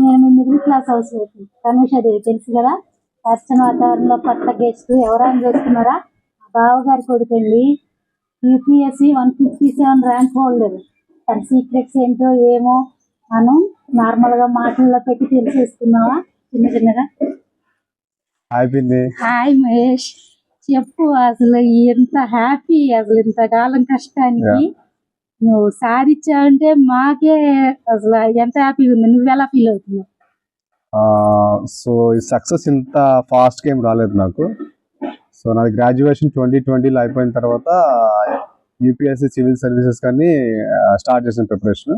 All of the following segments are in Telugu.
నేను middle class housewife. Tanushadevi తెలుసు కదా? అర్చన వాతావరణంలో కొత్త గెస్ట్ ఎవరైనా చూస్తున్నారా? మా బావగారి కొడుకండి UPSC one fifty seven rank holder. తన సీక్రెట్స్ ఏంటో ఏమో మనం నార్మల్గా మాటల్లో పెట్టి తెలిసేసుకున్నావా? చిన్న చిన్నగా. హాయ్ మహేష్. చెప్పు అసలు ఎంత హ్యాపీ అసలు ఇంతకాలం కష్టానికి. నువ్వు సాధించావంటే మాకే అసలు ఎంత హ్యాపీగా ఉంది. నువ్వు ఎలా ఫీల్ అవుతున్నావు? సో ఈ సక్సెస్ ఇంత ఫాస్ట్ గేమ్ రాలేదు నాకు. సో నాది గ్రాడ్యుయేషన్ ట్వంటీ ట్వంటీలో అయిపోయిన తర్వాత యూపీఎస్సీ సివిల్ సర్వీసెస్ కానీ స్టార్ట్ చేసిన ప్రిపరేషన్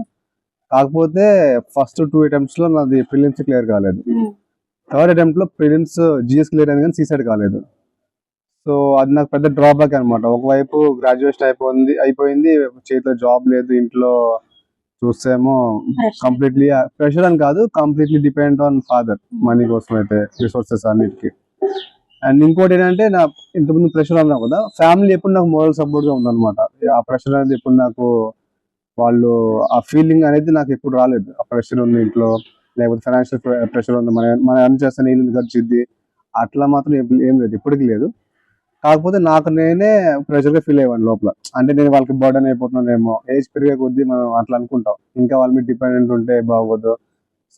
కాకపోతే ఫస్ట్ టూ అటెంప్ట్స్లో నాది ప్రిలిమ్స్ క్లియర్ కాలేదు. థర్డ్ అటెంప్ట్లో ప్రిలిమ్స్ జిఎస్ క్లియర్ అయింది కానీ సీసైడ్ కాలేదు. సో అది నాకు పెద్ద డ్రాబ్యాక్ అనమాట ఒకవైపు గ్రాడ్యుయేషన్ అయిపోయింది అయిపోయింది చేతిలో జాబ్ లేదు ఇంట్లో చూస్తేమో కంప్లీట్లీ ప్రెషర్ అని కాదు completely depend on father money కోసం అయితే రిసోర్సెస్ అన్నిటికి. అండ్ ఇంకోటి ఏంటంటే నా ఇంతకుముందు ప్రెషర్ అన్నా కదా ఫ్యామిలీ ఎప్పుడు నాకు మోరల్ సపోర్ట్గా ఉందన్నమాట. ఆ ప్రెషర్ అనేది ఎప్పుడు నాకు వాళ్ళు ఆ ఫీలింగ్ అనేది నాకు ఎప్పుడు రాలేదు. ఆ ప్రెషర్ ఉంది ఇంట్లో లేకపోతే ఫైనాన్షియల్ ప్రెషర్ ఉంది మన మన ఎర్న్ చేస్తే ఇల్లు ఖర్చుద్ది అట్లా మాత్రం ఏం లేదు ఇప్పటికీ లేదు. కాకపోతే నాకు నేనే ప్రెషర్గా ఫీల్ అయ్యాను లోపల. అంటే నేను వాళ్ళకి బర్డన్ అయిపోతున్నానేమో ఏజ్ పెరిగే కొద్దీ మనం అట్లా అనుకుంటాం. ఇంకా వాళ్ళ మీద డిపెండెంట్ ఉంటే బాగోదు.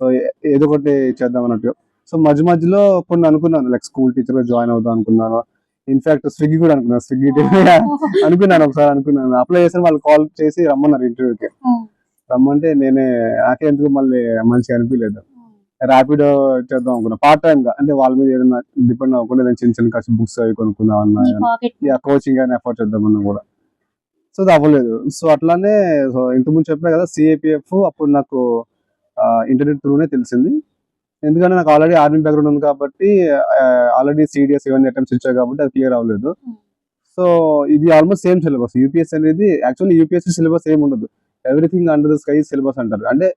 సో ఏదో ఒకటి చేద్దాం అన్నట్టు. సో మధ్య మధ్యలో కొన్ని అనుకున్నాను. లైక్ స్కూల్ టీచర్ జాయిన్ అవుదాం అనుకున్నాను. ఇన్ఫాక్ట్ స్విగ్గీ కూడా అనుకున్నాను. స్విగ్గీ అనుకున్నాను. ఒకసారి అనుకున్నాను. అప్లై చేసిన వాళ్ళు కాల్ చేసి రమ్మన్నారు ఇంటర్వ్యూకి రమ్మంటే నేనే నాకే ఎందుకు మళ్ళీ మంచిగా అనిపించలేదు. ర్యాపిడో చేద్దాం అనుకున్నా. పార్ట్ టైం గా. అంటే వాళ్ళ మీద ఏదైనా డిపెండ్ అవ్వకుండా ఏదైనా చిన్న చిన్న ఖర్చు బుక్స్ అవి కొనుక్కుందాం అన్నా కోచింగ్ అని ఎఫర్ట్ చేద్దామన్నా కూడా. సో అది అవ్వలేదు. సో అట్లానే సో ఇంతకుముందు చెప్పా కదా సిఏపిఎఫ్ అప్పుడు నాకు ఇంటర్నెట్ త్రూనే తెలిసింది. ఎందుకంటే నాకు ఆల్రెడీ ఆర్మీ బ్యాక్గ్రౌండ్ ఉంది కాబట్టి ఆల్రెడీ సిడిఎస్ ఇవన్నీ అటెంప్ట్స్ ఇచ్చాయి కాబట్టి అది క్లియర్ అవ్వలేదు. సో ఇది ఆల్మోస్ట్ సేమ్ సిలబస్ యూపీఎస్ అనేది యాక్చువల్లీ యూపీఎస్సీ సిలబస్ ఏమి ఉండదు. Everything under the sky syllabus అంటారు. అంటే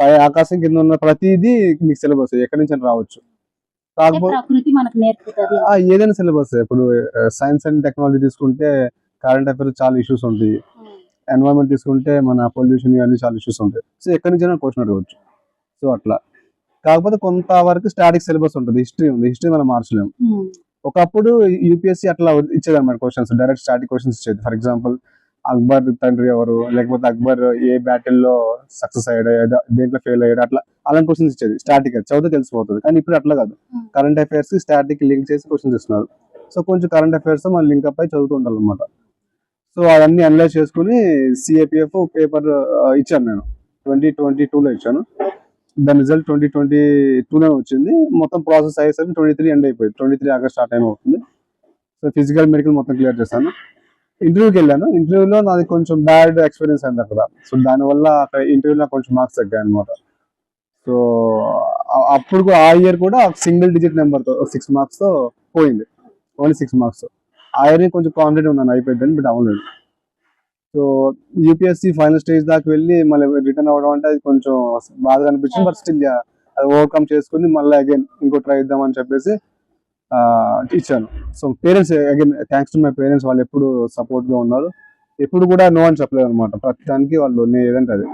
పై ఆకాశం కింద ఉన్న ప్రతిదీ నీకు సిలబస్ ఎక్కడి నుంచి రావచ్చు. కాకపోతే ఏదైనా సిలబస్ ఇప్పుడు సైన్స్ అండ్ టెక్నాలజీ తీసుకుంటే కరెంట్ అఫైర్స్ చాలా ఇష్యూస్ ఉంటాయి. ఎన్వైరన్మెంట్ తీసుకుంటే మన పొల్యూషన్ ఇవన్నీ చాలా ఇష్యూస్ ఉంటాయి. సో ఎక్కడి నుంచి క్వశ్చన్ అడగవచ్చు సో అట్లా. కాకపోతే కొంత వరకు స్టాటిక్ సిలబస్ ఉంటుంది. హిస్టరీ ఉంది. హిస్టరీ మనం మార్చలేము. ఒకప్పుడు యూపీఎస్సీ అట్లా ఇచ్చేది అనమాట క్వశ్చన్స్ డైరెక్ట్ స్టాటిక్ క్వశ్చన్స్ ఇచ్చేది. ఫర్ ఎగ్జాంపుల్ అక్బర్ తండ్రి ఎవరు? లేకపోతే అక్బర్ ఏ battle లో సక్సెస్ అయ్యాడు దేంట్లో ఫెయిల్ అయ్యాడు? అట్లా అలాంటి క్వశ్చన్స్ ఇచ్చేది. స్టాటిక్ చదివితే తెలిసిపోతుంది. కానీ ఇప్పుడు అట్లా కాదు. Hmm. Current affairs static link చేసి క్వశ్చన్స్ ఇస్తున్నారు. సో కొంచెం కరెంట్ అఫైర్స్ మన లింక్ అప్ అయి చదువుతూ ఉండాలన్నమాట. సో అవన్నీ అనలైజ్ చేసుకుని సిఏపిఎఫ్ పేపర్ ఇచ్చాను నేను. ట్వంటీ ట్వంటీ లో ఇచ్చాను. దాని రిజల్ట్ ట్వంటీ ట్వంటీ టూలో వచ్చింది. మొత్తం ప్రాసెస్ అయ్యేసరికి ట్వంటీ త్రీ ఎండ్ అయిపోయింది. ట్వంటీ త్రీ ఆగస్ట్ ఆ టైం అవుతుంది. సో ఫిజికల్ మెడికల్ మొత్తం క్లియర్ చేశాను. ఇంటర్వ్యూకి వెళ్ళాను. ఇంటర్వ్యూలో నాది కొంచెం బ్యాడ్ ఎక్స్పీరియన్స్ అయింది అక్కడ. సో దానివల్ల అక్కడ ఇంటర్వ్యూలో కొంచెం మార్క్స్ తగ్గాయి అనమాట సో అప్పుడు కూడా ఆ ఇయర్ కూడా సింగిల్ డిజిట్ నెంబర్తో సిక్స్ మార్క్స్తో పోయింది. ఓన్లీ సిక్స్ మార్క్స్ ఆ ఇయర్ కొంచెం కాన్ఫిడెంట్ ఉన్నాను అయిపోయిందని బట్ అవ్వలేదు. సో యూపీఎస్సీ ఫైనల్ స్టేజ్ దాకా వెళ్ళి మళ్ళీ రిటర్న్ అవ్వడం అంటే అది కొంచెం బాధగా అనిపించింది బట్ స్టిల్ అది ఓవర్కమ్ చేసుకుని మళ్ళీ అగైన్ ఇంకో ట్రై ఇద్దామని చెప్పేసి ఇచ్చాను. So parents again thanks to my parents వాళ్ళు ఎప్పుడు సపోర్ట్గా ఉన్నారు. ఎప్పుడు కూడా నో అని చెప్పలేదు అనమాట. ప్రతిదానికి వాళ్ళు నేను ఏదంటే అది.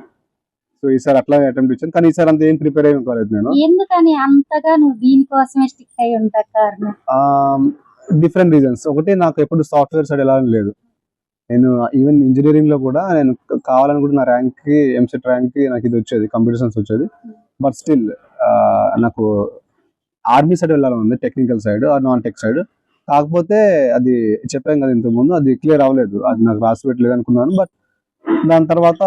సో ఈసారి అట్లా అటెంప్ట్ ఇచ్చాను. కానీ ఈసారి అంత ఏం ప్రిపేర్ అయ్యి కాలేదు నేను. ఎందుకని అంతగా నువ్వు దీనికోసమే స్టిక్ అయి ఉంటా కారణం? డిఫరెంట్ రీజన్స్ ఒకటి నాకు ఎప్పుడు సాఫ్ట్వేర్ సైడ్ ఎలా లేదు. నేను ఈవెన్ ఇంజనీరింగ్లో కూడా నేను క- కావాలనుకుంటే నా ర్యాంక్కి ఎంసెట్ ర్యాంక్కి నాకు ఇది వచ్చేది కంప్యూటర్ సైన్స్ వచ్చేది బట్ స్టిల్ నాకు ఆర్మీ సైడ్ వెళ్ళాలని ఉంది technical side non tech side కాకపోతే అది చెప్పాం కదా ఇంతకు ముందు అది క్లియర్ అవ్వలేదు. అది నాకు రాసి పెట్టలేదు అనుకున్నాను బట్ దాని తర్వాత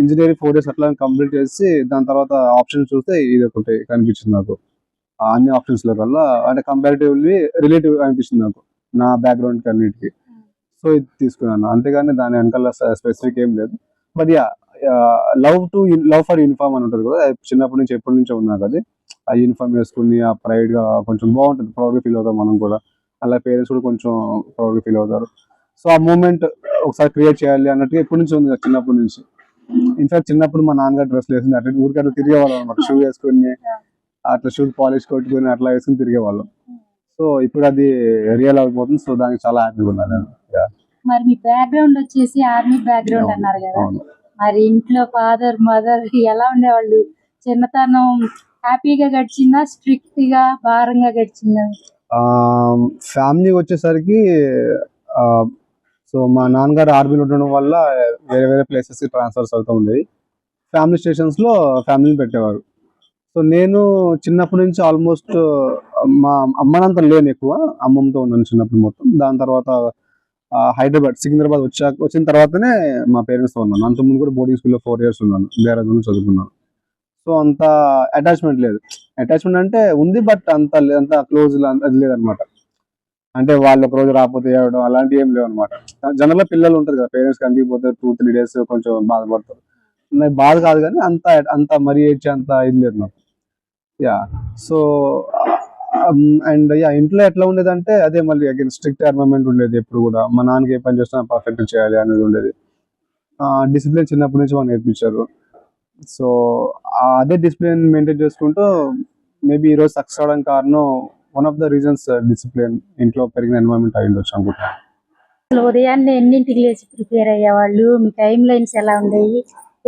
ఇంజనీరింగ్ ఫోర్ ఇయర్స్ అట్లా కంప్లీట్ చేసి దాని తర్వాత ఆప్షన్ చూస్తే ఇది ఒకటి కనిపించింది నాకు. ఆ అన్ని ఆప్షన్స్లో కల్లా అంటే కంపారిటివ్లీ రిలేటివ్ అనిపిస్తుంది నాకు నా బ్యాక్గ్రౌండ్ అన్నిటికి. సో ఇది తీసుకున్నాను. అంతేగాని దాని వెనకాల స్పెసిఫిక్ ఏం లేదు. But yeah love to love for uniform అని ఉంటుంది కదా చిన్నప్పటి నుంచి ఎప్పటి నుంచో ఉంది నాకు అది. ఆ యూనిఫామ్ వేసుకుని ఆ ప్రైడ్గా కొంచెం బాగుంటుంది ప్రౌడ్గా ఫీల్ అవుతాం మనం కూడా. అలా పేరెంట్స్ కూడా కొంచెం ప్రౌడ్గా ఫీల్ అవుతారు. సో ఆ మూమెంట్ ఒకసారి క్రియేట్ చేయాలి అన్నట్టుగా ఎప్పటి నుంచి ఉంది? చిన్నప్పటి నుంచి. ఇన్ఫాక్ట్ చిన్నప్పుడు మా నాన్నగారు డ్రెస్ వేసింది అట్లా ఊరికే అట్లా తిరిగేవాళ్ళం అనమాట షూ వేసుకుని అట్లా షూ పాలిష్ కొట్టుకుని అట్లా వేసుకుని తిరిగేవాళ్ళం. సో ఇప్పుడు అది రియల్ అయిపోతుంది. సో దానికి చాలా హ్యాపీగా ఉన్నాను. మరి మీ బ్యాక్గ్రౌండ్ వచ్చేసి ఆర్మీ బ్యాక్గ్రౌండ్. అన్నారు కదా. మరి ఇంట్లో ఫాదర్ మదర్ ఎలా ఉండేవాళ్ళు? చిన్నతనం హ్యాపీగా గడిచిందా? స్ట్రిక్ట్గా భారంగా గడిచిందా? ఫ్యామిలీ వచ్చేసరికి సో మా నాన్నగారు ఆర్మీలో ఉండడం వల్ల వేరే వేరే ప్లేసెస్కి ట్రాన్స్ఫర్స్ అవుతూ ఉండేవి. ఫ్యామిలీ స్టేషన్స్లో ఫ్యామిలీని పెట్టేవారు. సో నేను చిన్నప్పటి నుంచి ఆల్మోస్ట్ మా అమ్మనంత లేను ఎక్కువ. అమ్మమ్మతో ఉన్నాను చిన్నప్పుడు మొత్తం. దాని తర్వాత హైదరాబాద్ సికింద్రాబాద్ వచ్చాక వచ్చిన తర్వాతనే మా పేరెంట్స్తో ఉన్నాను. అంతకుముందు కూడా బోర్డింగ్ స్కూల్లో ఫోర్ ఇయర్స్ ఉన్నాను. దేహరాదూన్ చదువుకున్నాను. సో అంత అటాచ్మెంట్ లేదు. అటాచ్మెంట్ అంటే ఉంది బట్ అంత అంత క్లోజ్ అది లేదనమాట అంటే వాళ్ళు ఒక రోజు రాకపోతే ఏడవడం అలాంటివి ఏం లేవు అనమాట జనరల్ పిల్లలు ఉంటారు కదా పేరెంట్స్ కనిపించిపోతారు టూ త్రీ డేస్ కొంచెం బాధపడతారు. బాధ కాదు కానీ అంత అంత మరీ ఏడ్చి అంత ఇది లేదు నాకు యా సో అండ్ యా ఇంట్లో ఎట్లా ఉండేదంటే అదే మళ్ళీ అగైన్ స్ట్రిక్ట్ ఎన్వైరన్మెంట్ ఉండేది ఎప్పుడు కూడా. మా నాన్నకి ఏ పని చేసినా పర్ఫెక్ట్ చేయాలి అనేది ఉండేది. డిసిప్లిన్ చిన్నప్పటి నుంచి వాళ్ళు నేర్పించారు. సో అదే డిసిప్లిన్ మెయింటైన్ చేసుకుంటూ మేబీ ఈరోజు సక్సెస్ అవడానికి కారణం one of the reasons discipline ఇంట్లో పెరిగిన ఎన్వైరన్మెంట్ అయి ఉండొచ్చు అనుకుంటున్నాను. అసలు ఉదయాన్నే ఎన్నింటికి లేచి ప్రిపేర్ అయ్యేవాళ్ళు? మీ టైం లైన్స్ ఎలా ఉండేవి?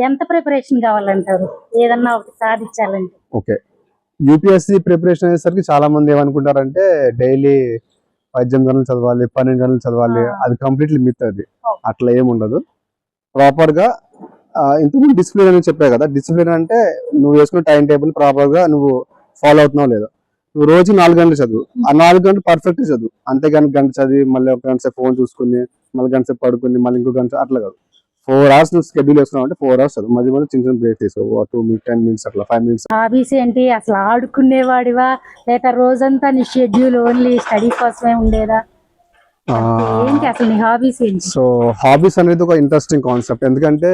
ఎంత ప్రిపరేషన్ కావాలంటారు? ఏదన్నా ఒకటి సాధించాలంటే. ఓకే. యూపీఎస్సీ ప్రిపరేషన్ అయ్యేసరికి చాలా మంది ఏమనుకుంటారంటే డైలీ పద్దెనిమిది గంటలు చదవాలి పన్నెండు గంటలు చదవాలి. అది కంప్లీట్లీ మిత్ అది. అట్లా ఏమి ఉండదు ప్రాపర్గా ఇంతకుముందు డిసిప్లిన్ అని చెప్పా కదా డిసిప్లిన్ అంటే నువ్వు వేసుకున్న టైం టేబుల్ ప్రాపర్గా నువ్వు ఫాలో అవుతున్నావు లేదా. నువ్వు రోజు నాలుగు గంటలు చదువు. ఆ నాలుగు గంటలు పర్ఫెక్ట్ చదువు. అంతేగాని గంట చదివి మళ్ళీ ఒక గంట సేపు ఫోన్ చూసుకుని మళ్ళీ గంట సేపు పడుకుని మళ్ళీ ఇంకో గంట అట్లా కాదు. ఫోర్ అవర్స్ నువ్వు షెడ్యూల్ వేసుకున్నావు అంటే ఫోర్ అవర్స్ చదువు. మధ్య మధ్య చిన్న చిన్న బ్రేక్ తీసుకో. టూ మినిట్ టెన్ మినిట్స్ అట్లా ఫైవ్ మినిట్స్ హాబీస్ ఏంటి అసలు ఆడుకునేవాడివా? లేక రోజంతా నీ షెడ్యూల్ ఓన్లీ స్టడీ కోసమే ఉండేదా? ఏంటి అసలు నీ హాబీస్ ఏంటి? సో హాబీస్ అనేది ఒక ఇంట్రెస్టింగ్ కాన్సెప్ట్ ఎందుకంటే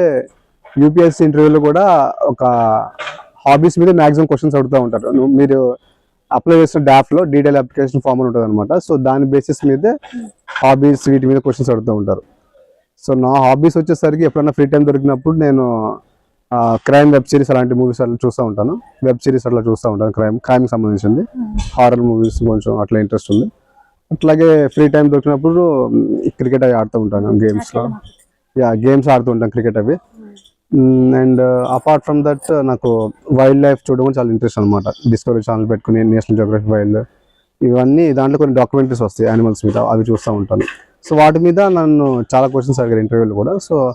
యూపీఎస్సీ ఇంటర్వ్యూలో కూడా ఒక హాబీస్ మీద మాక్సిమం క్వశ్చన్స్ అడుగుతూ ఉంటారు. మీరు అప్లై చేసిన డాఫ్లో డీటెయిల్ అప్లికేషన్ ఫామ్ ఉంటుంది అనమాట సో దాని బేసిస్ మీదే హాబీస్ వీటి మీద క్వశ్చన్స్ అడుగుతూ ఉంటారు. సో నా హాబీస్ వచ్చేసరికి ఎప్పుడైనా ఫ్రీ టైం దొరికినప్పుడు నేను క్రైమ్ వెబ్ సిరీస్ అలాంటి మూవీస్ అట్లా చూస్తూ ఉంటాను. వెబ్ సిరీస్ అట్లా చూస్తూ ఉంటాను. క్రైమ్ క్రైమ్ సంబంధించింది. హారర్ మూవీస్ కొంచెం అట్లా ఇంట్రెస్ట్ ఉంది. అట్లాగే ఫ్రీ టైం దొరికినప్పుడు క్రికెట్ అవి ఆడుతూ ఉంటాను. గేమ్స్లో. యా గేమ్స్ ఆడుతూ ఉంటాను క్రికెట్ అవి. అండ్ అపార్ట్ ఫ్రమ్ దట్ నాకు వైల్డ్ లైఫ్ చూడడం చాలా ఇంట్రెస్ట్ అనమాట డిస్కవరీ ఛానల్ పెట్టుకుని నేషనల్ జియోగ్రఫీ వైల్డ్ ఇవన్నీ దాంట్లో కొన్ని డాక్యుమెంటరీస్ వస్తాయి యానిమల్స్ మీద అవి చూస్తూ ఉంటాను. సో వాటి మీద నన్ను చాలా క్వశ్చన్స్ అడిగారు ఇంటర్వ్యూలు కూడా. సో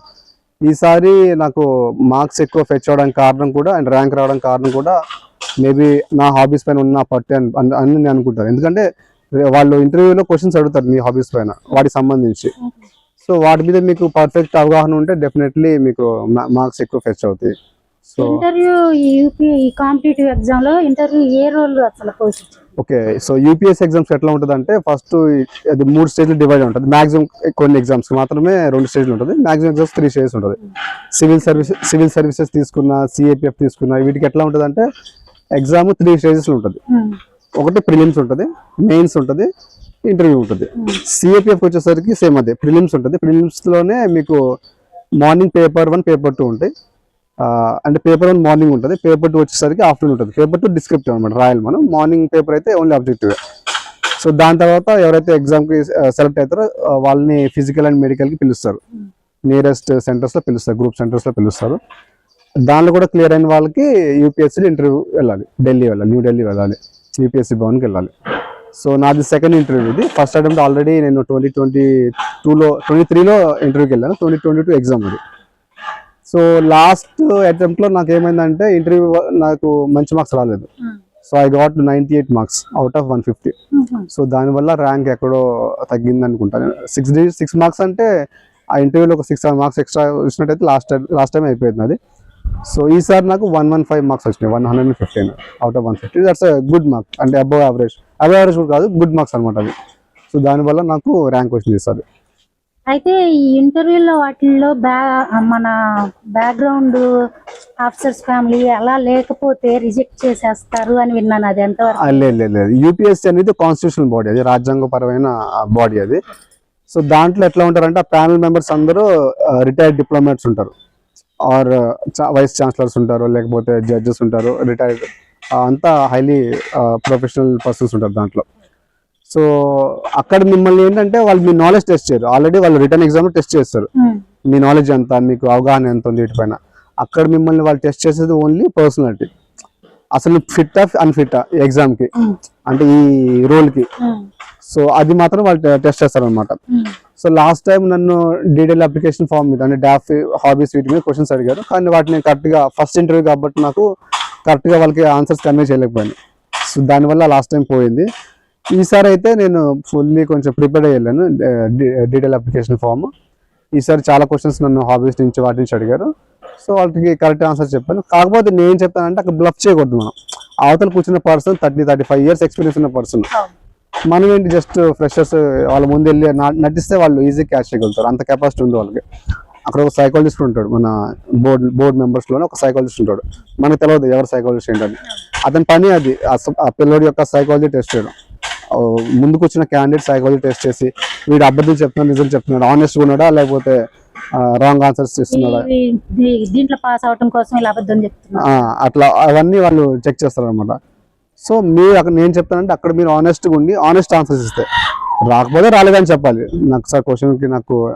ఈసారి నాకు మార్క్స్ ఎక్కువ ఫెచ్ అవడానికి కారణం కూడా అండ్ ర్యాంక్ రావడానికి కారణం కూడా మేబీ నా హాబీస్ పైన ఉన్న పట్టే అని అని- అని నేను అనుకుంటాను. ఎందుకంటే వాళ్ళు ఇంటర్వ్యూలో క్వశ్చన్స్ అడుగుతారు మీ హాబీస్ పైన వాటికి సంబంధించి. సో వాటి మీద మీకు పర్ఫెక్ట్ అవగాహన ఉంటే డెఫినెట్లీ మీకు మార్క్స్ ఎక్కువ ఫెచ్ అవుతాయి. సో ఇంటర్వ్యూ కాంపిటేటివ్ ఎగ్జామ్లో ఇంటర్వ్యూ ఏ రోల్ అసలు ఓకే సో యూపీఎస్ ఎగ్జామ్స్ ఎట్లా ఉంటుంది అంటే ఫస్ట్ అది మూడు స్టేజ్లు డివైడ్ ఉంటుంది. మాక్సిమం కొన్ని ఎగ్జామ్స్ మాత్రమే రెండు స్టేజ్లు ఉంటుంది. మాక్సిమం ఎగ్జామ్స్ త్రీ స్టేజ్ ఉంటుంది. సివిల్ సర్వీస్ సివిల్ సర్వీసెస్ తీసుకున్న సిఏపిఎఫ్ తీసుకున్న వీటికి ఎట్లా ఉంటుంది అంటే ఎగ్జామ్ త్రీ స్టేజెస్లో ఉంటుంది. ఒకటి ప్రిలిమ్స్ ఉంటుంది మెయిన్స్ ఉంటుంది ఇంటర్వ్యూ ఉంటుంది. సిఏపిఎఫ్ వచ్చేసరికి సేమ్ అదే ప్రిలిమ్స్ ఉంటుంది. ప్రిలిమ్స్లోనే మీకు morning paper one paper two ఉంటాయి. అంటే పేపర్ వన్ మార్నింగ్ ఉంటుంది. పేపర్ టూ వచ్చేసరికి ఆఫ్టర్నూన్ ఉంటుంది. పేపర్ టూ డిస్క్రిప్టివ్ అనమాట రాయాలి మనం. మార్నింగ్ పేపర్ అయితే ఓన్లీ ఆబ్జెక్టివ్. సో దాని తర్వాత ఎవరైతే ఎగ్జామ్కి సెలెక్ట్ అవుతారో వాళ్ళని ఫిజికల్ అండ్ మెడికల్కి పిలుస్తారు. నియరెస్ట్ సెంటర్స్లో పిలుస్తారు గ్రూప్ సెంటర్స్లో పిలుస్తారు. దానిలో కూడా క్లియర్ అయిన వాళ్ళకి యూపీఎస్సీలో ఇంటర్వ్యూ వెళ్ళాలి. ఢిల్లీ వెళ్ళాలి న్యూ ఢిల్లీ వెళ్ళాలి యూపీఎస్సీ భవన్కి వెళ్ళాలి. సో నాది సెకండ్ ఇంటర్వ్యూ ఇది. ఫస్ట్ అటెంప్ట్ ఆల్రెడీ నేను ట్వంటీ ట్వంటీ టూలో ట్వంటీ త్రీలో ఇంటర్వ్యూకి వెళ్ళాను. ట్వంటీ ట్వంటీ టూ ఎగ్జామ్ ఇది సో లాస్ట్ అటెంప్ట్లో నాకు ఏమైందంటే ఇంటర్వ్యూ నాకు మంచి మార్క్స్ రాలేదు. So I got ninety eight marks out of one fifty so దానివల్ల ర్యాంక్ ఎక్కడో తగ్గింది అనుకుంటాను సిక్స్ డి సిక్స్ మార్క్స్ అంటే ఆ ఇంటర్వ్యూలో ఒక సిక్స్ మార్క్స్ ఎక్స్ట్రా వచ్చినట్టయితే లాస్ట్ టైం లాస్ట్ టైం అయిపోయింది అది సో ఈసారి నాకు వన్ వన్ ఫైవ్ మార్క్స్ వచ్చినాయి. One hundred and fifteen out of one fifty that's good mark అంటే అబౌవ్ యావరేజ్ అబౌవ్ యావరేజ్ కూడా కాదు గుడ్ మార్క్స్ అనమాట అది సో దానివల్ల నాకు ర్యాంక్ వచ్చింది ఈసారి అయితే ఈ ఇంటర్వ్యూలో వాటిల్లో బ్యా మన బ్యాక్గ్రౌండ్ ఆఫీసర్స్ ఫ్యామిలీ అలా లేకపోతే రిజెక్ట్ చేసేస్తారు అని విన్నాను అది ఎంతవరకు? లేదు లేదు లేదు. యూపీఎస్సీ అనేది కాన్స్టిట్యూషనల్ బాడీ అది రాజ్యాంగపరమైన బాడీ అది. సో దాంట్లో ఎట్లా ఉంటారంటే ఆ ప్యానల్ మెంబర్స్ అందరూ రిటైర్డ్ డిప్లొమాట్స్ ఉంటారు. ఆర్ వైస్ ఛాన్సలర్స్ ఉంటారు లేకపోతే జడ్జెస్ ఉంటారు రిటైర్డ్ అంతా హైలీ ప్రొఫెషనల్ పర్సన్స్ ఉంటారు దాంట్లో. సో అక్కడ మిమ్మల్ని ఏంటంటే వాళ్ళు మీ నాలెడ్జ్ టెస్ట్ చేయరు. ఆల్రెడీ వాళ్ళు రిటర్న్ ఎగ్జామ్ టెస్ట్ చేస్తారు. ఉమ్, మీ నాలెడ్జ్ ఎంత మీకు అవగాహన ఎంత ఉంది వీటిపైన. అక్కడ మిమ్మల్ని వాళ్ళు టెస్ట్ చేసేది ఓన్లీ పర్సనాలిటీ అసలు ఫిట్ అన్ఫిట్ ఎగ్జామ్కి? ఉమ్, అంటే ఈ రోల్కి? ఉమ్, సో అది మాత్రం వాళ్ళు టెస్ట్ చేస్తారు అనమాట సో లాస్ట్ టైం నన్ను డీటెయిల్ అప్లికేషన్ ఫామ్ మీద అంటే డాఫ్ హాబీస్ వీటి మీద క్వశ్చన్స్ అడిగారు. కానీ వాటిని కరెక్ట్గా ఫస్ట్ ఇంటర్వ్యూ కాబట్టి నాకు కరెక్ట్గా వాళ్ళకి ఆన్సర్స్ కన్వే చేయలేకపోయాను. సో దానివల్ల లాస్ట్ టైం పోయింది. ఈసారి అయితే నేను ఫుల్లీ కొంచెం ప్రిపేర్ అయ్యి వెళ్ళాను. డీటెయిల్ అప్లికేషన్ ఫామ్ ఈసారి చాలా క్వశ్చన్స్ నన్ను హాబీస్ నుంచి వాటి నుంచి అడిగారు. సో వాళ్ళకి కరెక్ట్ ఆన్సర్ చెప్పాను. కాకపోతే నేను చెప్పానంటే అక్కడ బ్లఫ్ చేయకూడదు మనం. అవతల కూర్చున్న person thirty thirty five years experience ఉన్న పర్సన్. మనం ఏంటి జస్ట్ ఫ్రెషర్స్ వాళ్ళ ముందు వెళ్ళి నటిస్తే వాళ్ళు ఈజీ క్యాచ్ చేయగలుగుతారు. అంత కెపాసిటీ ఉంది వాళ్ళకి. అక్కడ ఒక సైకాలజిస్ట్ ఉంటాడు మన బోర్డ్ బోర్డ్ మెంబర్స్లోనే ఒక సైకాలజిస్ట్ ఉంటాడు. మనకు తెలియదు ఎవరు సైకాలజిస్ట్ ఏంటని. అతని పని అది ఆ పిల్లోడి యొక్క సైకాలజీ టెస్ట్ చేయడం. ముందుకు వచ్చిన క్యాండిడేట్ సైకాలజీ టెస్ట్ చేసి వీడు అబద్ధం చెప్తున్నాడు నిజం చెప్తున్నాడు ఆనెస్ట్ ఉన్నాడా లేకపోతే రాంగ్ ఆన్సర్స్ ఇస్తున్నాడా దీంట్లో పాస్ కోసం ఇలా అబద్ధం చెప్తున్నా. ఆ, అట్లా అవన్నీ వాళ్ళు చెక్ చేస్తారు అనమాట సో మీరు అక్కడ నేను చెప్తానంటే అక్కడ మీరు ఆనెస్ట్గా ఉండి ఆనెస్ట్ ఆన్సర్స్ ఇస్తే. రాకపోతే రాలేదని చెప్పాలి. నాకు సార్ క్వశ్చన్కి నాకు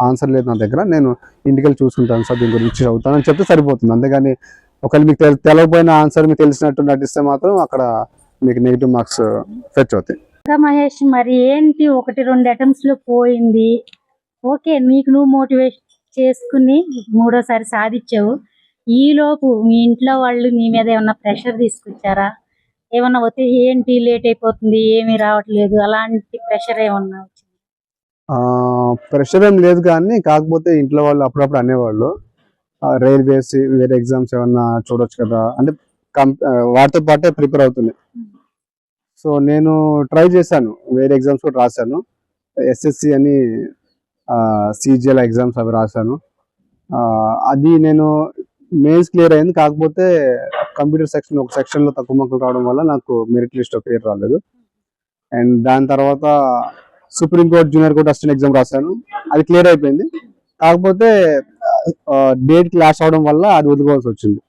ఆన్సర్ లేదు నా దగ్గర. నేను ఇంటికి వెళ్ళి చూసుకుంటాను సార్ దీని గురించి చదువుతానని అని చెప్తే సరిపోతుంది. అంతేగాని ఒకవేళ మీకు తెల- తెలవకపోయిన ఆన్సర్ మీకు తెలిసినట్టు నటిస్తే మాత్రం అక్కడ మీకు నెగిటివ్ మార్క్స్ ఫెచ్ అవుతాయి. మహేష్ మరి ఏంటి ఒకటి రెండు అటెంప్ట్స్లో పోయింది? ఓకే నీకు నువ్వు మోటివేట్ చేసుకుని మూడోసారి సాధించావు. ఈలోపు మీ ఇంట్లో వాళ్ళు నీ మీద ఏమన్నా ప్రెషర్ తీసుకొచ్చారా? ఏమన్నా వస్తే ఏంటి లేట్ అయిపోతుంది ఏమీ రావట్లేదు అలాంటి ప్రెషర్ ఏమన్నా? ప్రెషర్ ఏం లేదు కానీ కాకపోతే ఇంట్లో వాళ్ళు అప్పుడప్పుడు అనేవాళ్ళు. రైల్వేస్ వేరే ఎగ్జామ్స్ ఏమన్నా చూడొచ్చు కదా అంటే వాటితో పాటే ప్రిపేర్ అవుతున్నాయి సో నేను ట్రై చేశాను వేరే ఎగ్జామ్స్ కూడా రాశాను. ఎస్ఎస్సి అని సిజిఎల్ ఎగ్జామ్స్ అవి రాశాను. అది నేను మెయిన్స్ క్లియర్ అయింది కాకపోతే కంప్యూటర్ సెక్షన్ ఒక సెక్షన్లో లో తక్కువ మార్కులు రావడం వల్ల నాకు మెరిట్ లిస్ట్ క్లియర్ రాలేదు. అండ్ దాని తర్వాత Supreme Court junior court assistant exam రాశాను. అది క్లియర్ అయిపోయింది. కాకపోతే డేట్ క్లాష్ అవడం వల్ల అది వదులుకోవాల్సి వచ్చింది.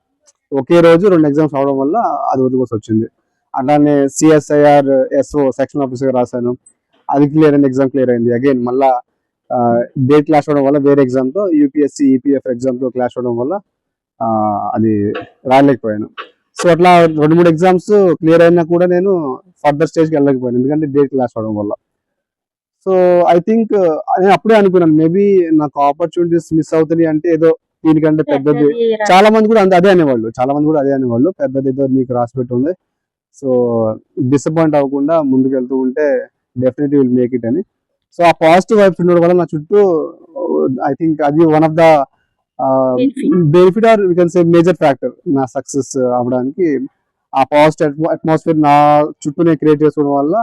ఒకే రోజు రెండు ఎగ్జామ్స్ అవడం వల్ల అది వదులుకోవాల్సి వచ్చింది. అట్లానే సిఎస్ఐఆర్ ఎస్ఓ సెక్షన్ ఆఫీసర్గా రాశాను. అది క్లియర్ అయింది ఎగ్జామ్ క్లియర్ అయింది. అగైన్ మళ్ళా డేట్ క్లాష్ అవడం వల్ల వేరే ఎగ్జామ్తో యూపీఎస్సీ యూపీఎస్సి ఈపీఎఫ్ ఎగ్జామ్తో క్లాష్ అవడం వల్ల అది రాయలేకపోయాను. సో అట్లా రెండు మూడు ఎగ్జామ్స్ క్లియర్ అయినా కూడా నేను ఫర్దర్ స్టేజ్కి వెళ్ళలేకపోయాను. ఎందుకంటే డేట్ క్లాష్ అవడం వల్ల. సో ఐ థింక్ నేను అప్పుడే అనుకున్నాను మేబీ నాకు ఆపర్చునిటీస్ మిస్ అవుతుంది అంటే ఏదో దీనికంటే పెద్దది. చాలా మంది కూడా అదే అనేవాళ్ళు. చాలా మంది కూడా అదే అనేవాళ్ళు. పెద్దది ఏదో నీకు రాసి పెట్టి ఉంది సో డిసప్పాయింట్ అవ్వకుండా ముందుకు వెళ్తూ ఉంటే డెఫినెట్లీ విల్ మేక్ ఇట్ అని. సో ఆ పాజిటివ్ వైబ్స్ ఉండడం వల్ల నా చుట్టూ ఐ థింక్ అది one of the. Benefit or we can say major factor నా సక్సెస్ అవ్వడానికి ఆ పాజిటివ్ అట్మాస్ఫియర్ నా చుట్టూ నేను క్రియేట్ చేసుకోవడం వల్ల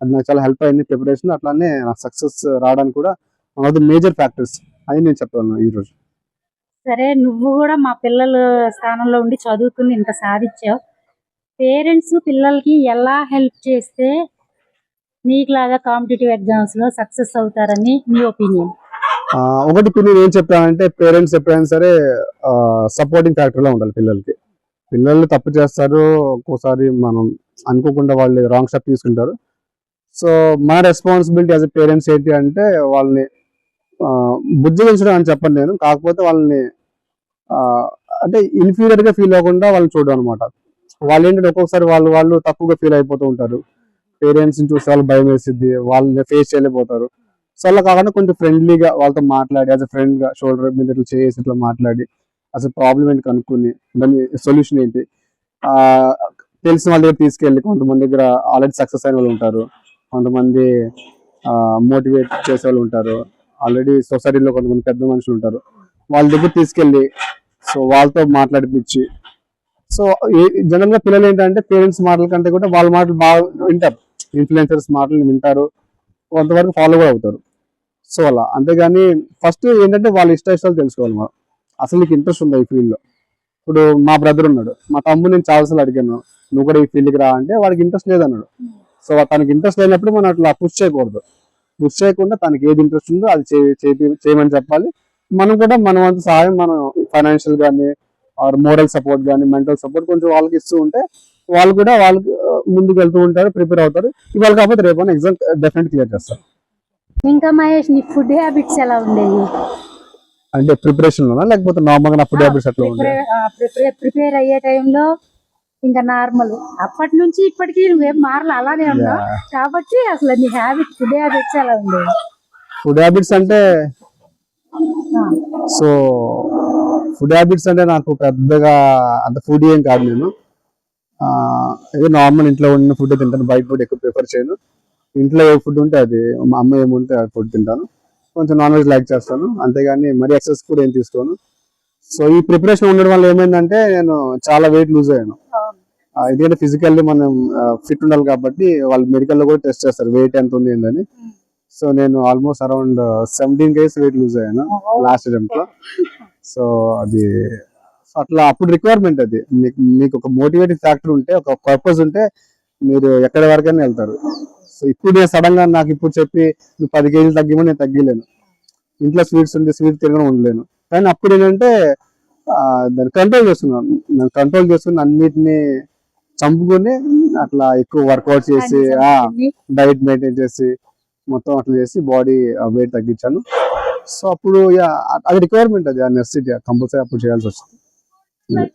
అది నాకు చాలా హెల్ప్ అయింది ప్రిపరేషన్ అట్లానే నా సక్సెస్ రావడానికి కూడా one of the major factors అని నేను చెప్తాను ఈ రోజు. సరే నువ్వు కూడా మా పిల్లల స్థానంలో ఉండి చదువుకుని ఇంత సాధించావు. పేరెంట్స్ పిల్లలకి ఎలా హెల్ప్ చేస్తే నీకులాగా కాంపిటేటివ్ ఎగ్జామ్స్లో సక్సెస్ అవుతారని నీ ఒపీనియన్ ఒకటి పిల్లలు ఏం చెప్తానంటే పేరెంట్స్ ఎప్పుడైనా సరే సపోర్టింగ్ ఫ్యాక్టర్లో ఉండాలి పిల్లలకి. పిల్లలు తప్పు చేస్తారు ఒక్కోసారి మనం అనుకోకుండా వాళ్ళు రాంగ్ స్టెప్ తీసుకుంటారు. సో మన రెస్పాన్సిబిలిటీ యాజ్ ఎ పేరెంట్స్ ఏంటి అంటే వాళ్ళని ఆ, బుజ్జగించడం అని చెప్పను నేను. కాకపోతే వాళ్ళని అంటే ఇన్ఫీరియర్గా ఫీల్ అవ్వకుండా వాళ్ళని చూడడం అనమాట వాళ్ళు ఏంటంటే ఒక్కొక్కసారి వాళ్ళు వాళ్ళు తక్కువగా ఫీల్ అయిపోతూ ఉంటారు. పేరెంట్స్ని చూసి వాళ్ళు భయం వేసిద్ది వాళ్ళని ఫేస్ చేయలేకపోతారు. సో అలా కాకుండా కొంచెం ఫ్రెండ్లీగా వాళ్ళతో మాట్లాడి యాజ్ అ ఫ్రెండ్గా షోల్డర్ మీద ఇట్లా చేసి ఇట్లా మాట్లాడి అసలు ప్రాబ్లం ఏంటి కనుక్కొని దాని సొల్యూషన్ ఏంటి? ఆ తెలిసిన వాళ్ళ దగ్గర తీసుకెళ్ళి కొంతమంది దగ్గర ఆల్రెడీ సక్సెస్ అయిన వాళ్ళు ఉంటారు. కొంతమంది మోటివేట్ చేసే వాళ్ళు ఉంటారు. ఆల్రెడీ సొసైటీలో కొంతమంది పెద్ద మనుషులు ఉంటారు. వాళ్ళ దగ్గర తీసుకెళ్ళి సో వాళ్ళతో మాట్లాడిపించి సో జనరల్గా పిల్లలు ఏంటంటే పేరెంట్స్ మాటల కంటే కూడా వాళ్ళ మాటలు బాగా వింటారు. ఇన్ఫ్లుయెన్సర్స్ మాటలు వింటారు. కొంతవరకు ఫాలో కూడా అవుతారు. సో అలా. అంతేగాని ఫస్ట్ ఏంటంటే వాళ్ళ ఇష్ట ఇష్టాలు తెలుసుకోవాలి మనం. అసలు నీకు ఇంట్రెస్ట్ ఉందా ఈ ఫీల్డ్లో ఇప్పుడు మా బ్రదర్ ఉన్నాడు. మా తమ్ముడు నేను చాలాసార్లు అడిగాను నువ్వు కూడా ఈ ఫీల్డ్కి రా అంటే వాడికి ఇంట్రెస్ట్ లేదన్నాడు. సో తనకి ఇంట్రెస్ట్ లేనప్పుడు మనం అట్లా పుష్ చేయకూడదు. పుష్ చేయకుండా తనకి ఏది ఇంట్రెస్ట్ ఉందో అది చేయమని చెప్పాలి. మనం కూడా మన అంత సహాయం మనం ఫైనాన్షియల్ కానీ ఆర్ మోరల్ సపోర్ట్ కానీ మెంటల్ సపోర్ట్ కొంచెం వాళ్ళకి ఇస్తూ ఉంటే వాళ్ళు కూడా వాళ్ళకి ముందుకు వెళ్తూ ఉంటారు ప్రిపేర్ అవుతారు. ఇవాళ కాకపోతే రేపు ఎగ్జామ్ డెఫినెట్ క్లియర్ చేస్తారు. ఇంకా మహేష్ నీ ఫుడ్ హ్యాబిట్స్ ఎలా ఉండేవి? అంటే ప్రిపరేషన్ లోనా? లేకపోతే నార్మల్గా ఫుడ్ హ్యాబిట్స్ ఎట్లా ఉంటాయి ప్రిపేర్ ప్రిపేర్ అయ్యే టైంలో ఇంకా నార్మల్ అప్పటి నుంచి ఇప్పటికీ నువ్వేం మారలు అలానే ఉన్నావు. కాబట్టి అసలు నీ హ్యాబిట్ ఫుడ్ హ్యాబిట్స్ అలా ఉండేవి? ఫుడ్ హ్యాబిట్స్ అంటే సో ఫుడ్ హ్యాబిట్స్ అంటే నాకు పెద్దగా అంత ఫుడ్ ఏం కాదు నేను. ఏదో నార్మల్ ఇంట్లో ఉన్న ఫుడ్ తింటాను బయట ఫుడ్ ఎక్కువ ప్రిఫర్ చేయను. ఇంట్లో ఏ ఫుడ్ ఉంటే అది మా అమ్మ ఏముంటే అది ఫుడ్ తింటాను. కొంచెం నాన్ వెజ్ లైక్ చేస్తాను. అంతేగాని మరీ ఎక్సెస్ కూడా ఏం తీసుకోను. సో ఈ ప్రిపరేషన్ ఉండడం వల్ల ఏమైందంటే నేను చాలా వెయిట్ లూజ్ అయ్యాను. ఎందుకంటే ఫిజికల్లీ మనం ఫిట్ ఉండాలి కాబట్టి వాళ్ళు మెడికల్లో కూడా టెస్ట్ చేస్తారు వెయిట్ ఎంత ఉంది ఏందని. సో నేను almost around seventeen kgs weight lose అయ్యాను లాస్ట్ అటెంప్ట్లో. సో అది అట్లా అప్పుడు రిక్వైర్మెంట్ అది. మీకు మీకు ఒక మోటివేటింగ్ ఫ్యాక్టర్ ఉంటే ఒక పర్పస్ ఉంటే మీరు ఎక్కడి వరకైనా వెళ్తారు. సో ఇప్పుడు నేను సడన్గా నాకు ఇప్పుడు చెప్పి నువ్వు పది కేజీలు తగ్గిమని నేను తగ్గలేను. ఇంట్లో స్వీట్స్ ఉంటే స్వీట్ తిరగడం ఉండలేను. కానీ అప్పుడు ఏంటంటే దాన్ని కంట్రోల్ చేస్తున్నాను. నేను కంట్రోల్ చేసుకుని అన్నిటిని చంపుకొని అట్లా ఎక్కువ వర్కౌట్ చేసి డైట్ మెయింటైన్ చేసి మొత్తం అట్లా చేసి బాడీ వెయిట్ తగ్గించాను. సో అప్పుడు అది రిక్వైర్మెంట్ అది నెసిటీ కంపల్సరీ అప్పుడు చేయాల్సి వచ్చింది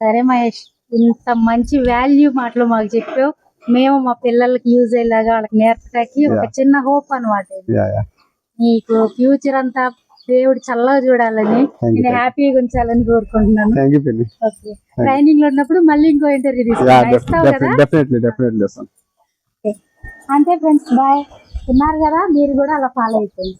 సరే మహేష్ ఇంత మంచి వాల్యూ మాటలు మాకు చెప్పావు. మేము మా పిల్లలకి యూజ్ అయ్యేలాగా వాళ్ళకి నేర్పడానికి ఒక. చిన్న హోప్ అనమాట నీకు ఫ్యూచర్ అంతా దేవుడు చల్లగా చూడాలని నేను హ్యాపీగా ఉంచాలని కోరుకుంటున్నాను. ట్రైనింగ్లో ఉన్నప్పుడు మళ్ళీ ఇంకో ఇంటర్వ్యూ. అంతే ఫ్రెండ్స్ బాయ్ విన్నారు కదా? మీరు కూడా అలా ఫాలో అయిపోయింది